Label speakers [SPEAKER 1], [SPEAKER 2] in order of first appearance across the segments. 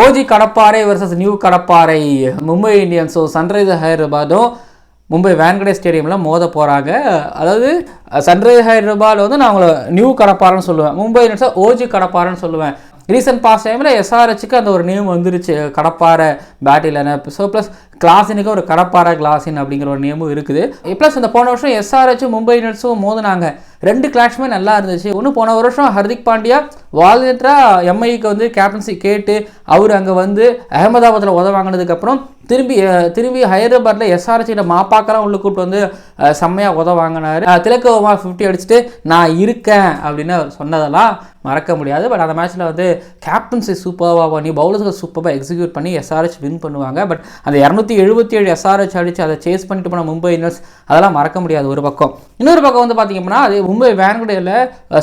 [SPEAKER 1] OG கடப்பாறை versus new கடப்பாறை மும்பை இந்தியன்ஸும் சன்ரைசர் ஹைதராபாத்தும் மும்பை வேன்கடே ஸ்டேடியமில் மோத போகிறாங்க அதாவது சன்ரைசர் ஹைதராபாத் வந்து நான் அவங்கள நியூ கடப்பாறைன்னு சொல்லுவேன். மும்பை இந்தியன்ஸை ஓஜி கடப்பாறைன்னு சொல்லுவேன். ரீசன்ட் பாஸ் டைமில் எஸ்ஆர்ஹெச்சுக்கு அந்த ஒரு நேம் வந்துருச்சு. கடப்பாறை பேட்டில் ஸோ ப்ளஸ் கிளாஸினுக்கு ஒரு கடப்பாறை கிளாஸின் அப்படிங்கிற ஒரு நேமும் இருக்குது. Eh, ப்ளஸ் இந்த போன வருஷம் எஸ்ஆர்ஹெச்சும் மும்பை இண்டியன்ஸும் மோதினாங்க. ரெண்டு கிளாஷுமே நல்லா இருந்துச்சு. ஒன்று போன வருஷம் ஹர்திக் பாண்டியா வாலண்டியராக எம்ஐக்கு வந்து கேப்டன்சி கேட்டு அவர் அங்கே வந்து அகமதாபாத்தில் உத வாங்கினதுக்கப்புறம் திரும்பி திரும்பி ஹைதராபாத்தில் எஸ்ஆர்ஹெச்சிட மாப்பாக்கெல்லாம் உள்ள கூப்பிட்டு வந்து செம்மையாக உத வாங்கினார். திலக்கோமா ஃபிஃப்டி அடிச்சுட்டு நான் இருக்கேன் அப்படின்னு சொன்னதெல்லாம் மறக்க முடியாது. பட் அந்த மேட்ச்சில் வந்து கேப்டன்சி சூப்பராக பண்ணி பவுலர்ஸ்கள் சூப்பராக எக்ஸிக்யூட் பண்ணி எஸ்ஆர்ஹெச் வின் பண்ணுவாங்க. பட் அந்த இரநூத்தி எழுபத்தி ஏழு எஸ்ஆர்ஹெச் அடித்து அதை சேஸ் பண்ணிட்டு போன மும்பை இந்தியன்ஸ் அதெல்லாம் மறக்க முடியாது ஒரு பக்கம். இன்னொரு பக்கம் வந்து பார்த்தீங்கன்னா அது மும்பை வேன்குடையில்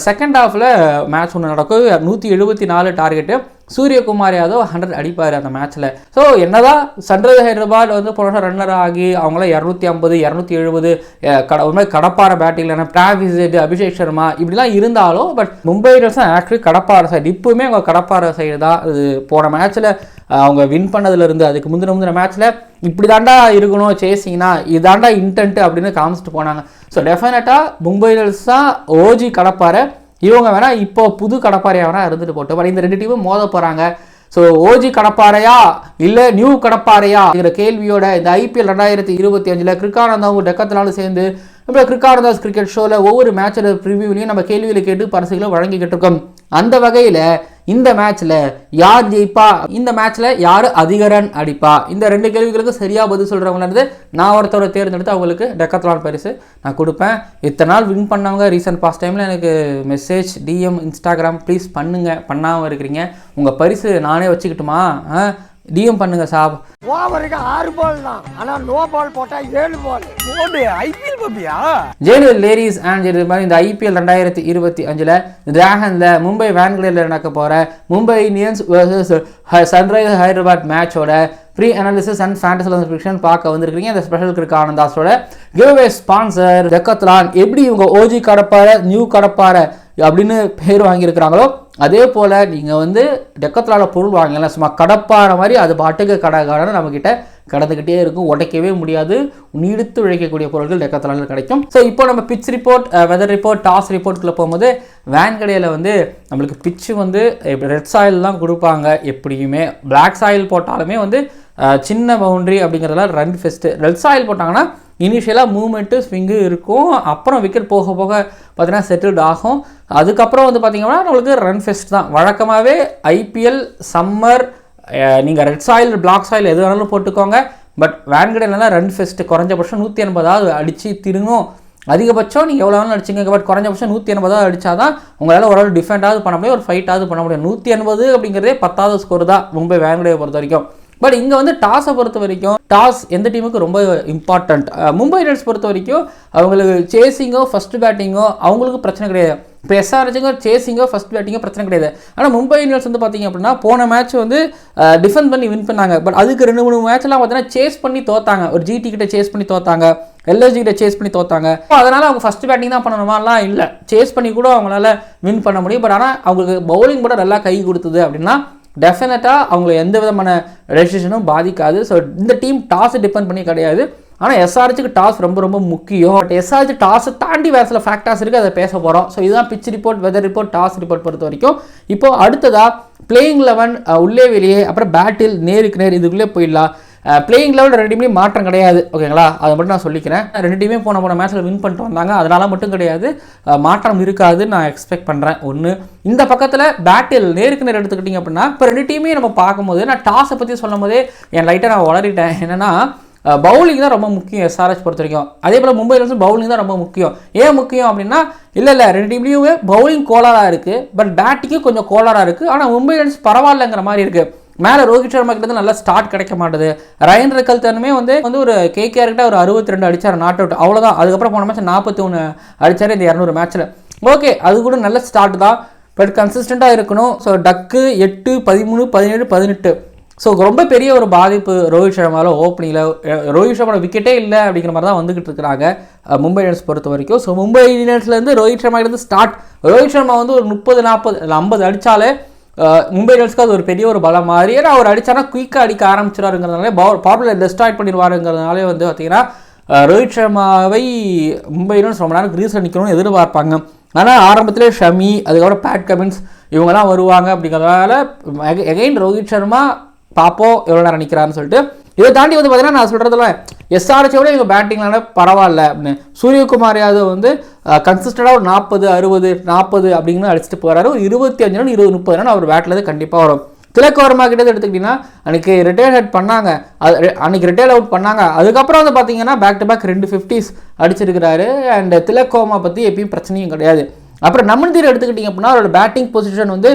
[SPEAKER 1] செகண்ட் ஹாஃபில் மேட்ச் ஒன்று நடக்கும். நூற்றி எழுபத்தி நாலு டார்கெட்டு சூரியகுமார் யாதவ் ஹண்ட்ரட் அடிப்பார் அந்த மேட்ச்சில் ஸோ என்னதான் சன்ரைஸ் ஹைதராபாத் வந்து போன ரன்னர் ஆகி அவங்களாம் இரநூத்தி ஐம்பது இரநூத்தி எழுபது கட ஒரு மாதிரி கடப்பாறை பேட்டிங் டிராவிஸ் அபிஷேக் சர்மா இப்படிலாம் இருந்தாலும் பட் மும்பை தான் ஆக்சுவலி கடப்பாறை சைடு இப்போவுமே அவங்க கடப்பாறை சைடு தான் இது போன மேட்ச்சில் அவங்க வின் பண்ணதுலேருந்து அதுக்கு முந்தின முந்தின மேட்ச்சில் இப்படி தாண்டா இருக்கணும் சேசிங்கன்னா இதாண்டா இன்டென்ட் அப்படின்னு காமிச்சிட்டு போனாங்க. ஸோ டெஃபினட்டாக மும்பை இந்தியன்ஸ் தான் ஓஜி கடப்பாறை இவங்க வேணால் இப்போ புது கடப்பாறையாக வேணால் இருந்துட்டு போட்டு பட் இந்த ரெண்டு டீமும் மோத போகிறாங்க ஸோ ஓஜி கடப்பாறையா இல்லை நியூ கடப்பாறையா இருக்கிற கேள்வியோட இந்த ஐபிஎல் ரெண்டாயிரத்தி இருபத்தி அஞ்சில் கிரிக்கானந்தாவும் டெக்கத்தினாலும் சேர்ந்து இப்போ கிரிக்கானந்தாஸ் கிரிக்கெட் ஷோவில் ஒவ்வொரு மேட்சோட ப்ரிவியூலையும் நம்ம கேள்வியில் கேட்டு பரிசுகளை வழங்கிக்கிட்டு இருக்கோம். அந்த வகையில் இந்த மேட்ச்ல யார் ஜெயிப்பா? இந்த மேட்ச்ல யார் அதிக ரன் அடிப்பா? இந்த ரெண்டு கேள்விகளுக்கு சரியா பதில் சொல்றவங்கள இருந்து நான் ஒருத்தரை தேர்ந்தெடுத்து அவங்களுக்கு டெக்கத்லான் பரிசு நான் கொடுப்பேன். இத்தனை நாள் வின் பண்ணவங்க ரீசன்ட் பாஸ்ட் டைம்ல எனக்கு மெசேஜ் டிஎம் இன்ஸ்டாகிராம் ப்ளீஸ் பண்ணுங்க. பண்ணாமல் இருக்கிறீங்க. உங்க பரிசு நானே வச்சுக்கிட்டுமா? டிஎம் பண்ணுங்க சாப்.
[SPEAKER 2] ஓவருக்கு ஆறு பால் தான். ஆனா நோ பால் போட்டா ஏழு பால்.
[SPEAKER 3] போடு ஐபிஎல் பாப்பியா?
[SPEAKER 1] ஜேனுவல் லேடிஸ் அண்ட் இது மாதிரி இந்த ஐபிஎல் ரெண்டாயிரத்தி இருபத்தி அஞ்சில் டிராகனில் மும்பை வேன்குலேரில் நடக்க போகிற Mumbai Indians versus sunriser Hyderabad மேட்சோட pre analysis and fantasy prediction பார்க்க வந்திருக்கீங்க இந்த ஸ்பெஷல் கிரிக் ஆனந்தாஸோட கிவ்வே ஸ்பான்சர் டெக்கத்லான் எப்படி இவங்க ஓஜி கடப்பாறை நியூ கடப்பாறை அப்படின்னு பேர் வாங்கியிருக்கிறாங்களோ அதே போல் நீங்கள் வந்து டெக்கத்லான பொருள் வாங்கலாம். சும்மா கடப்பான மாதிரி அது பாட்டுக்கு கடை கடைன்னு நம்மக்கிட்ட கடந்துக்கிட்டே இருக்கும். உடைக்கவே முடியாது. நீடித்து உழைக்கக்கூடிய பொருட்கள் டெக்கத்லானில் கிடைக்கும். ஸோ இப்போ நம்ம pitch report weather report toss ரிப்போர்ட்குள்ளே போகும்போது வேன் கடையில் வந்து நம்மளுக்கு பிச்சு வந்து ரெட் சாயில் தான் கொடுப்பாங்க எப்படியுமே. பிளாக் சாயில் போட்டாலுமே வந்து சின்ன பவுண்ட்ரி அப்படிங்கிறதெல்லாம் ரன் ஃபெஸ்ட்டு ரெட் சாயில் போட்டாங்கன்னா இனிஷியலாக மூமெண்ட்டு ஸ்விங்கு இருக்கும். அப்புறம் விக்கெட் போக போக பார்த்தீங்கன்னா செட்டில்ட் ஆகும். அதுக்கப்புறம் வந்து பார்த்தீங்கன்னா நம்மளுக்கு ரன் ஃபெஸ்ட் தான். வழக்கமாகவே ஐபிஎல் சம்மர் நீங்கள் ரெட் சாயில் பிளாக் சாயில் எது வேணாலும் போட்டுக்கோங்க. பட் வேன்கடலாம் ரன் ஃபெஸ்ட்டு குறைஞ்சபட்சம் நூற்றி எண்பதாவது அடித்து திருங்கும் அதிகபட்சம் நீங்கள் எவ்வளோ வேணாலும் அடிச்சிங்க பட் குறைஞ்சபட்சம் நூற்றி எண்பதாவது அடித்தா தான் உங்களால் ஓரளவு டிஃபெண்டாவது பண்ண முடியும். ஒரு ஃபைட்டாவது பண்ண முடியும். நூற்றி எண்பது அப்படிங்கிறதே பத்தாவது ஸ்கோர் தான் மும்பை வேன்கடையை பொறுத்த வரைக்கும் பட் இங்கே வந்து டாஸை பொறுத்த வரைக்கும் டாஸ் எந்த டீமுக்கு ரொம்ப இம்பார்ட்டண்ட் மும்பை இண்டியன்ஸ் பொறுத்த வரைக்கும் அவங்களுக்கு சேசிங்கோ ஃபஸ்ட்டு பேட்டிங்கோ அவங்களுக்கு பிரச்சனை கிடையாது. இப்போ எஸ்ஆர்ஹெச்சுங்க சேசிங்கோ ஃபஸ்ட் பேட்டிங்கோ பிரச்சனை கிடையாது. ஆனால் மும்பை இந்தியன்ஸ் வந்து பார்த்தீங்க அப்படின்னா போன மேட்ச் வந்து டிஃபெண்ட் பண்ணி வின் பண்ணாங்க. பட் அதுக்கு ரெண்டு மூணு மேட்ச்லாம் பார்த்தீங்கன்னா சேஸ் பண்ணி தோத்தாங்க. ஒரு ஜிடி கிட்ட சேஸ் பண்ணி தோத்தாங்க. எல்எஸ்ஜி கிட்ட சேஸ் பண்ணி தோத்தாங்க. அதனால் அதனால அவங்க ஃபர்ஸ்ட் பேட்டிங் தான் பண்ணணுமாலாம் இல்லை. சேஸ் பண்ணி கூட அவங்களால வின் பண்ண முடியும். பட் ஆனால் அவங்களுக்கு பவுலிங் கூட நல்லா கை கொடுத்தது அப்படின்னா டெஃபினட்டாக அவங்கள எந்த விதமான ரெஜிஸ்ட்ரேஷனும் பாதிக்காது. ஸோ இந்த டீம் டாஸை டிபெண்ட் பண்ணி கிடையாது. ஆனால் எஸ்ஆர்ஹெச்சுக்கு டாஸ் ரொம்ப ரொம்ப முக்கியம். பட் எஸ்ஆர்ஜி டாஸை தாண்டி வேறு சில ஃபேக்டர்ஸ் இருக்குது அதை பேச போகிறோம் ஸோ இதுதான் pitch report weather report toss report பொறுத்த வரைக்கும். இப்போது அடுத்ததாக பிளேயிங் லெவன் உள்ளே வெளியே அப்புறம் பேட்டில் நேருக்கு நேர் இதுக்குள்ளே போயிடலாம். பிளேயிங் லெவலில் ரெண்டு டீம்லையும் மாற்றம் கிடையாது ஓகேங்களா? அதை மட்டும் நான் சொல்லிக்கிறேன். ரெண்டு டீமே போன போன மேட்ச்சில் வின் பண்ணிட்டு வந்தாங்க. அதனால மட்டும் கிடையாது மாற்றம் இருக்காதுன்னு நான் எக்ஸ்பெக்ட் பண்ணுறேன் ஒன்று இந்த பக்கத்தில் பேட்டில் நேருக்கு நேர் எடுத்துக்கிட்டிங்க அப்படின்னா இப்போ ரெண்டு டீமையும் நம்ம பார்க்கும்போது நான் டாஸை பற்றி சொல்லும் போதே என் லைட்டாக நான் வளரிட்டேன். என்னென்னா பவுலிங் தான் ரொம்ப முக்கியம் எஸ்ஆர்எஸ் பொறுத்த வரைக்கும். அதே போல் மும்பை இந்தியன்ஸ் பவுலிங் தான் ரொம்ப முக்கியம். ஏன் முக்கியம் அப்படின்னா இல்லை இல்லை ரெண்டு டீம்லேயுமே பவுலிங் கோலாராக இருக்குது பட் பேட்டிங்கும் கொஞ்சம் கோலாராக இருக்குது ஆனால் மும்பை இந்தியன்ஸ் பரவாயில்லைங்கிற மாதிரி இருக்குது மேலே ரோஹித் சர்மா கிட்ட நல்லா ஸ்டார்ட் கிடைக்க மாட்டுது. ரயன் ரக்கல் தனுமே வந்து வந்து ஒரு கேகேஆர் கிட்ட ஒரு அறுபத்தி ரெண்டு அடிச்சார் நாட் அவுட் அவ்வளோதான் அதுக்கப்புறம் போன மேட்ச் நாற்பத்தி ஒன்று அடிச்சார் இந்த இரநூறு மேட்ச்சில் ஓகே அது கூட நல்ல ஸ்டார்ட் தான். பட் கன்சிஸ்டண்ட்டாக இருக்கணும். ஸோ டக்கு எட்டு பதிமூணு பதினேழு பதினெட்டு. ஸோ ரொம்ப பெரிய ஒரு பாதிப்பு ரோஹித் சர்மாவில் ஓப்பனிங்கில் ரோஹித் சர்மாவோட விக்கெட்டே இல்லை அப்படிங்கிற மாதிரி தான் வந்துகிட்டு இருக்கிறாங்க மும்பை இந்தியன்ஸ் பொறுத்த வரைக்கும். ஸோ மும்பை இந்தியன்ஸ்லேருந்து ரோஹித் சர்மா ஸ்டார்ட் ரோஹித் சர்மா வந்து ஒரு முப்பது நாற்பது இல்லை ஐம்பது அடித்தாலே மும்பை இண்டியன்ஸ்க்கு அது ஒரு பெரிய ஒரு பலம் மாதிரி. ஏன்னா அவர் அடிச்சானா குயிக்காக அடிக்க ஆரம்பிச்சிடாருங்கிறதுனால பாப்புலர் டெஸ்ட்ராய்ட் பண்ணிடுவாருங்கிறதுனாலே வந்து பார்த்தீங்கன்னா ரோஹித் சர்மாவை மும்பை இண்டியன்ஸ் ரொம்ப நேரம் கிரீஸில் நிற்கணும்னு எதிர்பார்ப்பாங்க. ஆனால் ஆரம்பத்திலே ஷமி அதுக்கப்புறம் பேட் கமின்ஸ் இவங்கெல்லாம் வருவாங்க அப்படிங்கிறதுனால எகைன் ரோஹித் சர்மா பார்ப்போம் எவ்வளோ நேரம் நிற்கிறாருன்னு சொல்லிட்டு இதை தாண்டி வந்து பார்த்தீங்கன்னா நான் சொல்கிறதுல எஸ்ஆர்ஹெச்சோட இவங்க பேட்டிங்லான பரவாயில்ல அப்படின்னு. சூரியகுமார் யாதவ் வந்து கன்சிஸ்டண்டாக ஒரு நாற்பது அறுபது நாற்பது அப்படின்னு அடிச்சுட்டு போகிறாரு ஒரு இருபத்தி அஞ்சு ரன் இருபது முப்பது ரன் அவர் பேட்டில் கண்டிப்பாக வரும். திலக்கவரமாக வர்மா கிட்ட எடுத்துக்கிட்டிங்கன்னா அன்றைக்கி ரிட்டையர் ஹெட் பண்ணாங்க. அது அன்றைக்கி ரிட்டையர் அவுட் பண்ணாங்க. அதுக்கப்புறம் வந்து பார்த்தீங்கன்னா பேக் டு பேக் ரெண்டு ஃபிஃப்டிஸ் அடிச்சிருக்கிறாரு. அண்ட் திலக்கோமா பற்றி எப்பயும் பிரச்சனையும் கிடையாது. அப்புறம் நம்மந்தீர் எடுத்துக்கிட்டிங்க அப்படின்னா அவரோட பேட்டிங் பொசிஷன் வந்து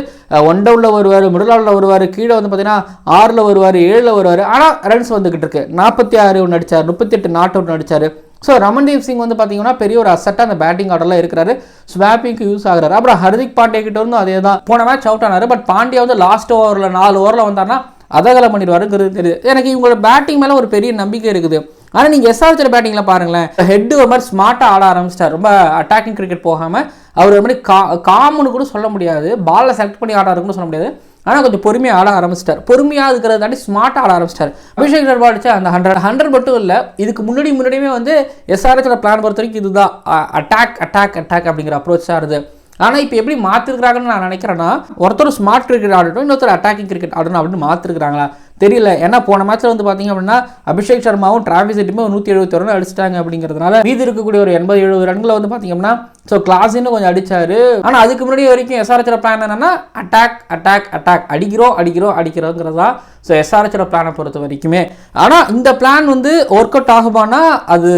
[SPEAKER 1] ஒன் டவுனில் வருவார் மிடில் ஆர்டரில் வருவார் கீழே வந்து பார்த்தீங்கன்னா ஆறில் வருவார் ஏழில் வருவார். ஆனால் ரன்ஸ் வந்துக்கிட்டு இருக்கு. நாற்பத்தி ஆறு ஒன்று அடிச்சார் முப்பத்தெட்டு நாட் அவுட் அடித்தார் ஸோ ரமன்தீப் சிங் வந்து பார்த்தீங்கன்னா பெரிய ஒரு அசட்டாக அந்த பேட்டிங் ஆர்டரில் இருக்கிறாரு. ஸ்வாப்பிங்க்கு யூஸ் ஆகிறார். அப்புறம் ஹர்திக் பாண்டே கிட்ட இருந்தும் அதே தான் போன மேட்ச் அவுட் ஆனார். பட் பாண்டியா வந்து லாஸ்ட் ஓவரில் நாலு ஓவரில் வந்தார்னா அதகலை பண்ணிடுவாருங்கிறது தெரியுது எனக்கு இவங்களோட பேட்டிங் மேலே ஒரு பெரிய நம்பிக்கை இருக்குது. ஆனால் நீங்கள் எஸ்ஆர்ச்சர் பேட்டிங்கில் பாருங்களேன். ஹெட் ஒரு மாதிரி ஸ்மார்ட்டாக ஆட ஆரம்பிச்சிட்டார். ரொம்ப அட்டாக்கிங் கிரிக்கெட் போகாமல் அவர் ஒரு மாதிரி கா காமுன்னு கூட சொல்ல முடியாது. பாலில் செலக்ட் பண்ணி ஆடாருன்னு சொல்ல முடியாது. ஆனால் கொஞ்சம் பொறுமையாக ஆட ஆரம்பிச்சிட்டார். பொறுமையாக இருக்கிறத தாண்டி ஸ்மார்ட்டாக ஆட ஆரம்பிச்சிட்டார். அபிஷேக் சர்மா அடிச்சா அந்த ஹண்ட்ரட் ஹண்ட்ரட் மட்டும் இல்லை இதுக்கு முன்னாடி முன்னாடியுமே வந்து எஸ்ஆர்எச்சோட பிளான் பொறுத்த வரைக்கும் இதுதான். அட்டாக் அட்டாக் அட்டாக் அப்படிங்கிற அப்ரோச்சாக இருது ஆனால் இப்போ எப்படி மாற்றிருக்கிறாங்கன்னு நான் நினைக்கிறேன்னா ஒருத்தர் ஸ்மார்ட் கிரிக்கெட் ஆடட்டும் இன்னொருத்தர் அட்டாக்கிங் கிரிக்கெட் ஆடணும் அப்படின்னு மாற்றிருக்கிறாங்களா தெரியல. ஏன்னா போன மேட்ச்சில் வந்து பார்த்தீங்க அப்படின்னா அபிஷேக் சர்மாவும் டிராவிஸ் ஹெட்டுமே நூற்றி எழுபத்தி ரன் அடிச்சிட்டாங்க அப்படிங்கிறதுனால மீதி இருக்கக்கூடிய ஒரு எண்பது எழுபது ரன்களை வந்து பார்த்தீங்கன்னா ஸோ கிளாஸின்னு கொஞ்சம் அடிச்சாரு. ஆனால் அதுக்கு முன்னாடி வரைக்கும் எஸ்ஆர்ஹெச்சோட பிளான் என்னன்னா அட்டாக் அட்டாக் அட்டாக் அடிக்கிறோம் அடிக்கிறோம் அடிக்கிறோங்கிறது தான் ஸோ எஸ்ஆர்ஹெச்சோட பிளானை பொறுத்த வரைக்குமே. ஆனால் இந்த பிளான் வந்து ஒர்க் அவுட் ஆகுமானா அது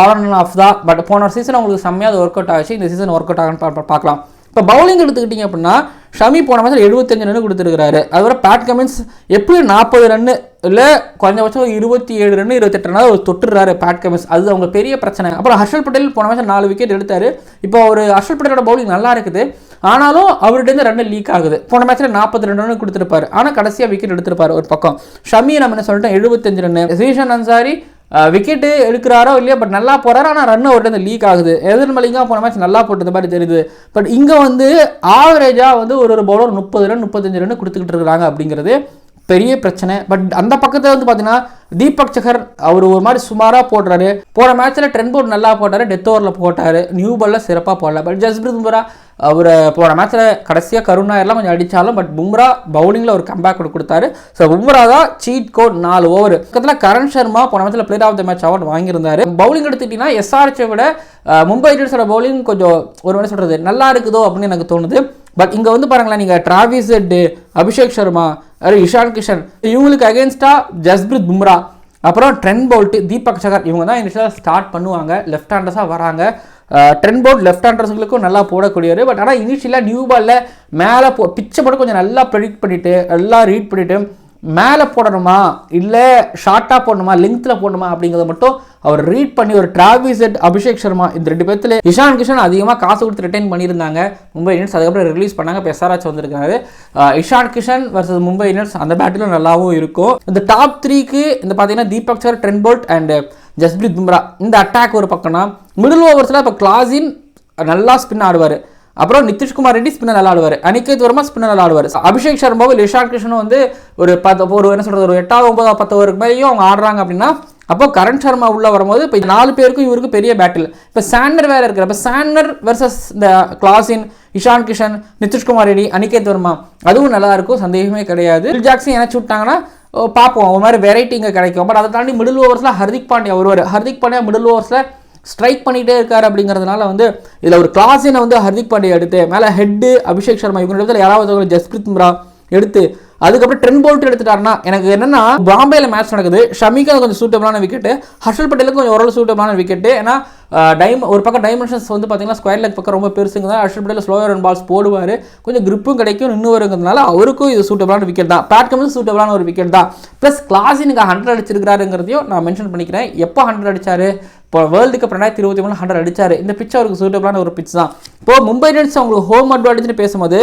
[SPEAKER 1] ஆன் அண்ட் ஆஃப் தான். பட் போன சீசன் உங்களுக்கு செம்மையாக ஒர்க் அவுட் ஆச்சு. இந்த சீசன் ஒர்க் அவுட் ஆகுன்னு பார்க்கலாம். இப்போ பவுலிங் எடுத்துக்கிட்டிங்க அப்படின்னா ஷமி போன மாதம் எழுபத்தஞ்சு ரன் கொடுத்துருக்காரு அதுவரை பேட் கமின்ஸ் எப்படியும் நாற்பது ரன்னு இல்லை குறைஞ்சபட்சம் ஒரு இருபத்தி ஏழு ரன் இருபத்தெட்டு ரன் அவர் தொட்டுறாரு பேட் கமின்ஸ் அது அவங்க பெரிய பிரச்சனை. அப்புறம் ஹர்ஷல் பட்டேல் போன மாதம் நாலு விக்கெட் எடுத்தாரு. இப்போ ஒரு ஹர்ஷல் பட்டேலோட பவுலிங் நல்லா இருக்குது. ஆனாலும் அவர்கிட்ட ரன் லீக் ஆகுது. போன மேட்ச்சில் நாற்பத்தி ரெண்டு ரன் கொடுத்துருப்பாரு. ஆனால் கடைசியாக விக்கெட் எடுத்திருப்பாரு ஒரு பக்கம். ஷமி நம்ம என்ன சொல்லிட்டோம் எழுபத்தஞ்சு ரன் ஸ்ரீஷன் அன்சாரி விக்கெட்டு எடுக்கிறாரோ இல்லையோ பட் நல்லா போகிறாரு ஆனால் ரன் அவர்கிட்ட இந்த லீக் ஆகுது. எதிர்மலிங்கா போன மேட்ச் நல்லா போட்டது மாதிரி தெரியுது. பட் இங்கே வந்து ஆவரேஜாக வந்து ஒரு ஒரு பவுலர் முப்பது ரன் முப்பத்தஞ்சு ரன் கொடுத்துக்கிட்டு இருக்கிறாங்க அப்படிங்கிறது பெரிய பிரச்சனை. பட் அந்த பக்கத்தில் வந்து பார்த்தீங்கன்னா தீபக் சகர் அவர் ஒரு மாதிரி சுமாராக போடுறாரு. போன மேட்ச்சில் ட்ரெண்ட் போர்ட் நல்லா போட்டார் டெத் ஓவரில் போட்டார். நியூ பாலில் சிறப்பாக போடல. பட் ஜஸ்பிரித் பும்ரா அவர் போன மேட்ச்சில் கடைசியாக கருணாயர்லாம் கொஞ்சம் அடித்தாலும் பட் பும்ரா பவுலிங்கில் ஒரு கம்பேக் கொடுத்தாரு. ஸோ பும்ரா தான் சீட் கோட் நாலு ஓவர் பக்கத்தில் கரண் சர்மா போன மேட்ச்சில் player of the match award வாங்கியிருந்தாரு. Bowling எடுத்துக்கிட்டிங்கன்னா எஸ்ஆர்ஹெச்சை விட மும்பை இண்டியன்ஸோட பவுலிங் கொஞ்சம் ஒரு மாதிரி சொல்கிறது நல்லா இருக்குதோ அப்படின்னு எனக்கு தோணுது. பட் இங்கே வந்து பாருங்களேன் நீங்கள் டிராவிஸ் ஹெட் அபிஷேக் சர்மா இஷான் கிஷன் இவங்களுக்கு அகேன்ஸ்டாக ஜஸ்பிரித் பும்ரா அப்புறம் ட்ரெண்ட் போல்ட்டு தீபக் சகர் இவங்க தான் இனிஷியலாக ஸ்டார்ட் பண்ணுவாங்க. லெஃப்ட் ஹேண்டர்ஸாக வராங்க. ட்ரெண்ட் போர்ட் லெஃப்ட் ஹேண்டர்ஸுங்களுக்கும் நல்லா போடக்கூடியவர். பட் ஆனால் இனிஷியலாக நியூ பாலில் மேலே போ பிச்சை மட்டும் கொஞ்சம் நல்லா ப்ரெடிக்ட் பண்ணிவிட்டு நல்லா ரீட் பண்ணிவிட்டு மேலே போடணுமா? இல்லை ஷார்ட்டாக போடணுமா? லெங்க்த்தில் போடணுமா? அப்படிங்கிறத மட்டும் அவர் ரீட் பண்ணி ஒரு டிராவிஸ் அபிஷேக் சர்மா இந்த ரெண்டு பேர்த்தில் இஷான் கிஷன் அதிகமாக காசு கொடுத்து ரிட்டைன் பண்ணியிருந்தாங்க. மும்பை இந்தியன்ஸ் அதுக்கப்புறம் ரிலீஸ் பண்ணாங்க. இப்போ வந்திருக்காரு. இஷான் கிஷன் வர்சஸ் மும்பை இந்தியன்ஸ் அந்த பேட்டிலும் நல்லாவும் இருக்கும். இந்த டாப் த்ரீக்கு இந்த பார்த்தீங்கன்னா Deepak Chahar Trent Boult and Jasprit Bumrah இந்த அட்டாக் ஒரு பக்கம்னா மிடில் ஓவர்ஸில் இப்போ கிளாஸின் நல்லா ஸ்பின் ஆடுவார். அப்புறம் நிதிஷ்குமார் ரெட்டி ஸ்பின்னர் நல்லா ஆடுவார் அனிகேத் வர்மா ஸ்பின்னர் நல்லா ஆடுவார் அபிஷேக் சர்மாவும் இஷான் கிருஷ்ணனும் வந்து ஒரு பத்து ஒரு என்ன சொல்கிறது ஒரு எட்டாவது ஒன்பதாவது பத்து ஓவருக்கு மேலேயும் அவங்க ஆடுறாங்க அப்படின்னா அப்போ கரண் சர்மா உள்ள வரும்போது இப்போ நாலு பேருக்கும் இவருக்கு பெரிய பேட்டில் இப்போ சாண்டர் வேற இருக்கிற இப்போ சாண்டர் வெர்சஸ் இந்த கிளாஸின் இஷான் கிஷன் நிதிஷ்குமார் ரெட்டி அனிகேத் வர்மா. அதுவும் நல்லா இருக்கும். சந்தேகமே கிடையாது. பில் ஜாக்சன் விட்டாங்கன்னா பார்ப்போம். ஒரு மாதிரி வெரைட்டி இங்கே கிடைக்கும். பட் அதை தாண்டி மிடில் ஓவர்ஸில் ஹர்திக் பாண்டியா வருவார். ஹர்திக் பாண்டியா மிடில் ஓவர்ஸில் ஸ்ட்ரைக் பண்ணிகிட்டே இருக்கார் அப்படிங்கிறதுனால வந்து இதில் ஒரு கிளாஸினை வந்து ஹர்திக் பாண்டியா எடுத்து மேலே ஹெட்டு அபிஷேக் சர்மா இவங்க இடத்துல யாராவது ஜஸ்பிரித் பும்ரா எடுத்து அதுக்கப்புறம் ட்ரென் போல்ட் எடுத்துட்டாருன்னா எனக்கு என்னன்னா பாம்பேல மேட்ச் நடக்குது. ஷமிக்கு கொஞ்சம் சூட்டபிளான விக்கெட்டு ஹர்ஷல் பட்டேலுக்கு கொஞ்சம் ஓரளவு சூட்டபிளான விக்கெட்டு ஏன்னா டைம் ஒரு பக்கம் டைமென்ஷன்ஸ் வந்து பார்த்தீங்கன்னா ஸ்கொயர் லெக் பக்கம் ரொம்ப பெருசுங்க தான். Harshal Patel slower run balls போடுவார். கொஞ்சம் கிரிப்பும் கிடைக்கும் நின்று வருங்கிறதுனால அவருக்கும் இது சூட்டபிளான விக்கெட் தான். பேட் கமிஸ் சூட்டபிளான ஒரு விக்கெட் தான். ப்ளஸ் கிளாஸினுக்கு ஹண்ட்ரட் அடிச்சிருக்கிறாருங்கிறதையும் நான் மென்ஷன் பண்ணிக்கிறேன். எப்போ ஹண்ட்ரட் அடிச்சாரு? இப்போ வேர்ல்டு கப் ரெண்டாயிரத்தி இருபத்தி மூணு ஹண்ட்ரட் அடிச்சார். இந்த பிச் அவருக்கு சூட்டபிளான ஒரு பிச் தான். இப்போது மும்பை இந்தியன்ஸ் அவங்களுக்கு ஹோம் அட்வான்டேஜ்னு பேசும்போது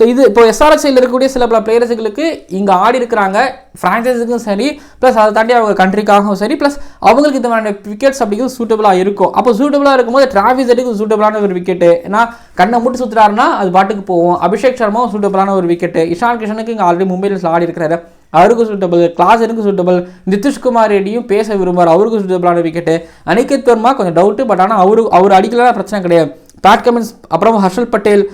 [SPEAKER 1] ஸோ இது இப்போ எஸ்ஆர்எஸ்ஐயில் இருக்கக்கூடிய சில பல பிளேயர்ஸுகளுக்கு இங்கே ஆடி இருக்கிறாங்க. ஃப்ரான்ச்சைஸுக்கும் சரி ப்ளஸ் அதை தாண்டி அவங்க கண்ட்ரிக்காகவும் சரி ப்ளஸ் அவங்களுக்கு இந்த மாதிரி விக்கெட்ஸ் அப்படிங்கிறது சூட்டபுளாக இருக்கும். அப்போ சூட்டபுளாக இருக்கும்போது டிராஃபிஸ் எடுக்கும் சூட்டபுளான ஒரு விக்கெட்டு ஏன்னா கண்ணை மூட்டு சுற்றுறாருன்னா அது பாட்டுக்கு போகும். அபிஷேக் சர்மாவும் சூட்டபுளான ஒரு விக்கெட்டு இஷான் கிஷனுக்கு இங்கே ஆல்ரெடி மும்பையில் ஆடி இருக்கிறாரு. அவருக்கும் சூட்டபிள் கிளாஸனுக்கும் சூட்டபிள் நிதிஷ்குமார் ரெட்டியும் பேச விரும்புவார். அவருக்கும் சூட்டபிளான விக்கெட்டு அனிகேத் வர்மா கொஞ்சம் டவுட்டு பட் ஆனால் அவரு அவர் அடிக்கலாம் பிரச்சனை கிடையாது. பேட் கமின்ஸ் அப்புறம் ஹர்ஷல் பட்டேல்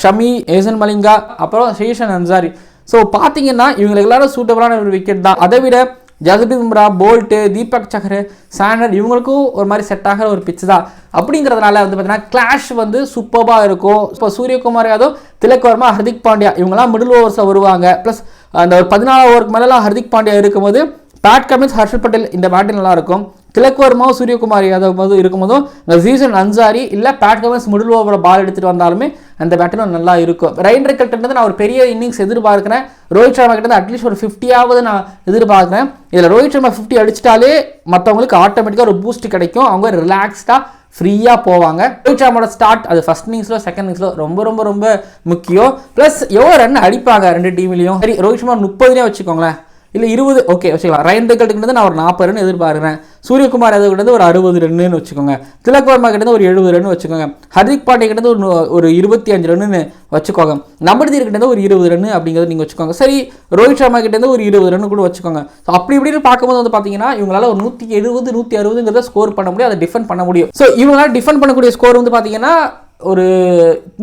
[SPEAKER 1] ஷமி ஏசன் மலிங்கா அப்புறம் ஷேஷன் அன்சாரி. ஸோ பார்த்தீங்கன்னா இவங்களுக்கு எல்லாரும் சூட்டபிளான ஒரு விக்கெட் தான். அதை விட ஜஸ்பித் பும்ரா போல்ட்டு தீபக் சஹர் சாண்டர் இவங்களுக்கும் ஒரு மாதிரி செட் ஆகிற ஒரு பிச்சு தான். அப்படிங்கிறதுனால வந்து பார்த்தீங்கன்னா கிளாஷ் வந்து சூப்பராக இருக்கும். இப்போ சூரியகுமார் யாதவ் திலக் வர்மா ஹர்திக் பாண்டியா இவங்கெல்லாம் மிடில் ஓவர்ஸில் வருவாங்க. ப்ளஸ் அந்த ஒரு பதினாலு ஓவருக்கு மேலெலாம் ஹர்திக் பாண்டியா இருக்கும்போது பேட் கமின்ஸ் ஹர்ஷல் பட்டேல் இந்த பேட்டிங் நல்லாயிருக்கும் கிழக்கு திலக் சூரியகுமார் யாதவ் போது இருக்கும்போதும் இந்த அன்சாரி இல்லை பேட் கவர்ஸ் மிடில் ஓவரை பால் எடுத்துகிட்டு வந்தாலுமே அந்த பேட்டிலும் நல்லா இருக்கும். ரெயின் கிட்ட நான் ஒரு பெரிய இன்னிங்ஸ் எதிர்பார்க்குறேன். ரோஹித் சர்மா கிட்ட அட்லீஸ்ட் ஒரு ஃபிஃப்டியாவது நான் எதிர்பார்க்குறேன். இதில் ரோஹித் சர்மா ஃபிஃப்டி அடிச்சிட்டாலே மற்றவங்களுக்கு ஆட்டோமேட்டிக்காக ஒரு பூஸ்ட் கிடைக்கும். அவங்க ரிலாக்ஸ்டாக ஃப்ரீயாக போவாங்க. ரோஹித் சர்மாவோட ஸ்டார்ட் அது ஃபர்ஸ்ட் இன்னிங்ஸில் செகண்ட் இன்னிங்ஸில் ரொம்ப ரொம்ப ரொம்ப முக்கியம். ப்ளஸ் எவ்வளோ ரன் அடிப்பாங்க ரெண்டு டீம்லையும் சரி ரோஹித் சர்மா முப்பதுலேயே வச்சுக்கோங்களேன். இல்லை இருபது ஓகே வச்சுக்கலாம். ரயன் கிட்ட நான் ஒரு நாற்பது ரன் எதிர்பார்க்குறேன். சூரியகுமார் யாதவ் கிட்டேருந்து ஒரு அறுபது ரன்னு வச்சுக்கோங்க. திலக் வர்மா கிட்ட ஒரு எழுபது ரன் வச்சுக்கோங்க. ஹர்திக் பாண்டே கிட்டேருந்து ஒரு ஒரு இருபத்தி அஞ்சு ரன்னு வச்சுக்கோங்க நம்பர்தீர் கிட்ட ஒரு இருபது ரன் அப்படிங்கிறது நீங்கள் வச்சுக்கோங்க. சரி ரோஹித் சர்மா கிட்டேருந்து ஒரு இருபது ரன் கூட வச்சுக்கோங்க. ஸோ அப்படி இப்படின்னு பார்க்கும்போது வந்து பார்த்தீங்கன்னா இவங்களால ஒரு நூற்றி எழுபது நூற்றி அறுபதுங்கிறத ஸ்கோர் பண்ண முடியும் அதை டிஃபெண்ட் பண்ண முடியும். ஸோ இவங்களால டிஃபெண்ட் பண்ணக்கூடிய ஸ்கோர் வந்து பார்த்தீங்கன்னா ஒரு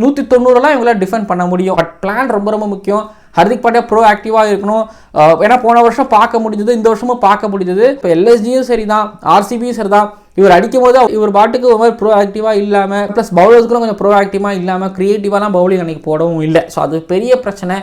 [SPEAKER 1] நூற்றி தொண்ணூறுலாம் இவங்களாம் டிஃபெண்ட் பண்ண முடியும். பட் பிளான் ரொம்ப ரொம்ப முக்கியம். ஹர்திக் பாண்டியா ப்ரோ ஆக்டிவாக இருக்கணும் ஏன்னா போன வருஷம் பார்க்க முடிஞ்சது இந்த வருஷமும் பார்க்க முடிஞ்சது. இப்போ எல்எஸ்ஜியும் சரி தான் ஆர்சிபியும் சரி தான் இவர் அடிக்கும் போது இவர் பாட்டுக்கு ஒரு மாதிரி ப்ரோ ஆக்டிவாக இல்லாமல் ப்ளஸ் பவுலர்ஸ்க்கும் கொஞ்சம் ப்ரோ ஆக்டிவாக இல்லாமல் க்ரியேட்டிவாலாம் பவுலிங் அன்னைக்கு போடவும் இல்லை. ஸோ அது பெரிய பிரச்சனை.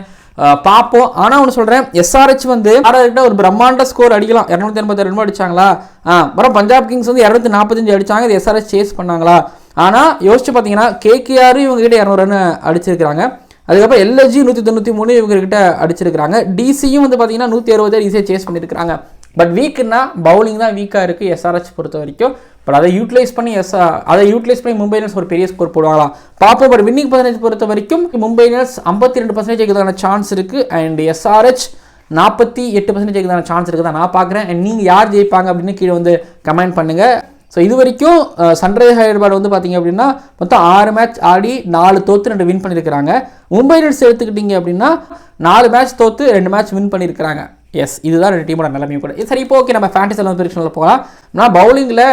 [SPEAKER 1] பார்ப்போம். ஆனால் ஒன்று சொல்கிறேன் எஸ்ஆர்ஹெச் வந்து ஆர்ஆர்கிட்ட ஒரு பிரம்மாண்ட ஸ்கோர் அடிக்கலாம். இரநூத்தி எண்பத்தி ரெண்டு அடிச்சாங்களா? ஆ அப்புறம் பஞ்சாப் கிங்ஸ் வந்து இரநூத்தி நாற்பத்தஞ்சு அடிச்சாங்க. இது எஸ்ஆர்ஹெச் சேஸ் பண்ணாங்களா? ஆனால் யோசிச்சு பார்த்தீங்கன்னா கேகேஆர் இவங்ககிட்ட இரநூறு ரன் அடிச்சிருக்கிறாங்க. அதுக்கப்புறம் எல்எஸ்ஜி நூற்றி தொண்ணூற்றி மூணு இவங்ககிட்ட அடிச்சிருக்கிறாங்க. அடிச்சிருக்காங்க டிசியும் வந்து பார்த்தீங்கன்னா நூற்றி அறுபது ஈஸியாக சேஸ் பண்ணியிருக்காங்க பட் வீக்குன்னா பவுலிங் தான் வீக்காக இருக்குது எஸ்ஆர்ஹெச் பொறுத்த வரைக்கும். பட் அதை யூட்டிலைஸ் பண்ணி எஸ் அதை யூட்டிலைஸ் பண்ணி மும்பை இந்தியன்ஸ் ஒரு பெரிய ஸ்கோர் போடுவாங்களாம். பார்ப்போம் பட் வின்னிங் பர்சன்டேஜ் பொறுத்த வரைக்கும் மும்பை இந்தியன்ஸ் ஐம்பத்தி ரெண்டு பர்சன்டேஜ் இருக்கிறதான சான்ஸ் இருக்குது அண்ட் எஸ்ஆர்ஹெச் நாற்பத்தி எட்டு பர்சன்டேஜ் இருக்கிறதான சான்ஸ் தான் நான் பார்க்குறேன் அண்ட் நீங்கள் யார் ஜெயிப்பாங்க அப்படின்னு கீழே வந்து கமெண்ட் பண்ணுங்கள் ஸோ இது வரைக்கும் சன்ரைஸ் ஹைதராபாத் வந்து பார்த்தீங்க அப்படின்னா மொத்தம் ஆறு மேட்ச் ஆடி நாலு தோற்று ரெண்டு வின் பண்ணியிருக்கிறாங்க மும்பை இண்டியன்ஸ் எடுத்துக்கிட்டிங்க அப்படின்னா நாலு மேட்ச் தோற்று ரெண்டு மேட்ச் வின் பண்ணியிருக்கிறாங்க எஸ் இதுதான் ரெண்டு டீமோட நிலைமையும் கூட. சரி இப்போ ஓகே நம்ம ஃபேண்டசி எல்லாம் பிரிக்ஷனில் போகலாம். நான் பவுலிங்கில்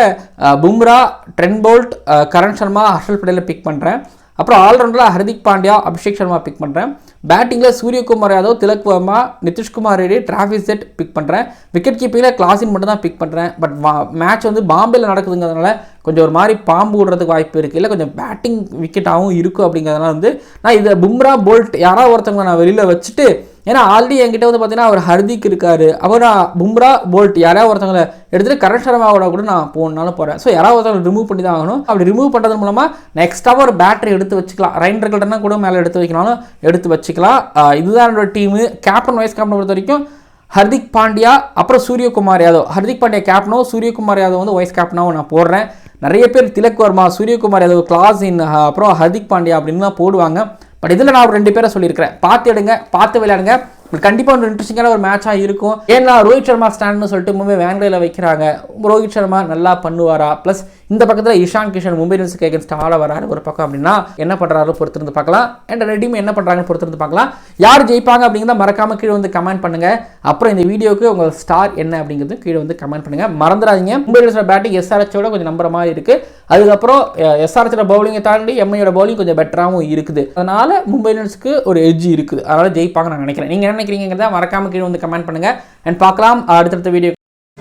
[SPEAKER 1] பும்ரா ட்ரென் போல்ட் கரண் சர்மா ஹர்ஷல் படையில் பிக் பண்ணுறேன் அப்புறம் ஆல்ரவுண்டரில் ஹர்திக் பாண்டியா அபிஷேக் சர்மா பிக் பண்ணுறேன் பேட்டிங்கில் Suryakumar Yadav Tilak Varma Nitish Kumar Reddy Travis Head pick பண்ணுறேன் விக்கெட் கீப்பிங்கில் கிளாஸின் மட்டும் தான் பிக் பண்ணுறேன் பட் மேட்ச் வந்து பாம்பேயில் நடக்குதுங்கிறதுனால கொஞ்சம் ஒரு மாதிரி பாம்பு விடுறதுக்கு வாய்ப்பு இருக்குது இல்லை கொஞ்சம் பேட்டிங் விக்கெட்டாகவும் இருக்கும் அப்படிங்கிறதுனால வந்து நான் இதை பும்ரா போல்ட் யாராவது ஒருத்தவங்க நான் வெளியில் வச்சுட்டு ஏன்னா ஆல்ரெடி என்கிட்ட வந்து பார்த்தீங்கன்னா அவர் ஹர்திக் இருக்காரு. அவர் நான் பும்ரா போல்ட் யாராவது ஒருத்தவங்களை எடுத்துட்டு கரண் சர்மாவோட கூட நான் போகணுனாலும் போகிறேன் ஸோ யாராவது ஒருத்தவங்க ரிமூவ் பண்ணி தான் ஆகணும். அப்படி ரிமூவ் பண்ணுறது மூலமாக நெக்ஸ்ட்டாக ஒரு பேட்டரி எடுத்து வச்சுக்கலாம். ரைண்டர்கள்ட்டனா கூட மேலே எடுத்து வைக்கனாலும் எடுத்து வச்சுக்கலாம். இதுதான் என்னோட டீமு கேப்டன் வைஸ் கேப்டன் பொறுத்த வரைக்கும் ஹர்திக் பாண்டியா அப்புறம் சூரியகுமார் யாதவ். ஹர்திக் பாண்டியா கேப்டனோ சூரியகுமார் யாதவ் வந்து வைஸ் கேப்டனாகவும் நான் போடுறேன். நிறைய பேர் திலக் வர்மா சூரியகுமார் ஏதோ கிளாஸ் இன் அப்புறம் ஹர்திக் பாண்டியா அப்படின்னு தான் போடுவாங்க. பட் இதில் நான் ஒரு ரெண்டு பேரை சொல்லியிருக்கிறேன். பார்த்து எடுங்க பார்த்து விளையாடுங்க. உங்களுக்கு கண்டிப்பாக ஒரு இன்ட்ரெஸ்டிங்கான ஒரு மேட்சாக இருக்கும். ஏன்னா ரோஹித் சர்மா ஸ்டாண்ட்னு சொல்லிட்டு மும்பை வேங்கடையில் வைக்கிறாங்க. ரோஹித் சர்மா நல்லா பண்ணுவாரா? ப்ளஸ் இந்த பக்கத்தில் இஷான் கிஷன் மும்பை இந்தியன்ஸுக்கு அகேன்ஸ்ட் ஆள வராரு ஒரு பக்கம் அப்படின்னா என்ன பண்ணுறாரு பொறுத்திருந்து பார்க்கலாம். அண்ட் ரெண்டு டீம் என்ன பண்ணுறாங்கன்னு பொறுத்திருந்து பார்க்கலாம். யார் ஜெயிப்பாங்க அப்படிங்கிறத மறக்காம கீழே வந்து கமெண்ட் பண்ணுங்கள் அப்புறம் இந்த வீடியோக்கு உங்கள் ஸ்டார் என்ன அப்படிங்கிறது கீழே வந்து கமெண்ட் பண்ணுங்கள் மறந்துடாதீங்க. மும்பை இந்தியன்ஸோட பேட்டிங் எஸ்ஆர்எச்சோட கொஞ்சம் நம்புற மாதிரி இருக்குது அதுக்கப்புறம் எஸ்ஆர்எச்சோட பவுலிங்கை தாண்டி எம்ஐயோட பவுலிங் கொஞ்சம் பெட்டராகவும் இருக்குது. அதனால் மும்பை இந்தியன்ஸ்க்கு ஒரு எஜ்ஜி இருக்குது அதனால் ஜெயிப்பாங்க நான் நினைக்கிறேன். நீங்கள் என்ன நினைக்கிறீங்கிறத மறக்காம கீழே வந்து கமெண்ட் பண்ணுங்கள் அண்ட் பார்க்கலாம். அடுத்தடுத்த வீடியோ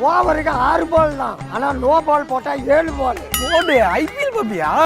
[SPEAKER 2] ஓவருக்கு ஆறு பால் தான். ஆனா நோ பால் போட்டா ஏழு பால்
[SPEAKER 3] போடு ஐபிஎல் பப்பியா?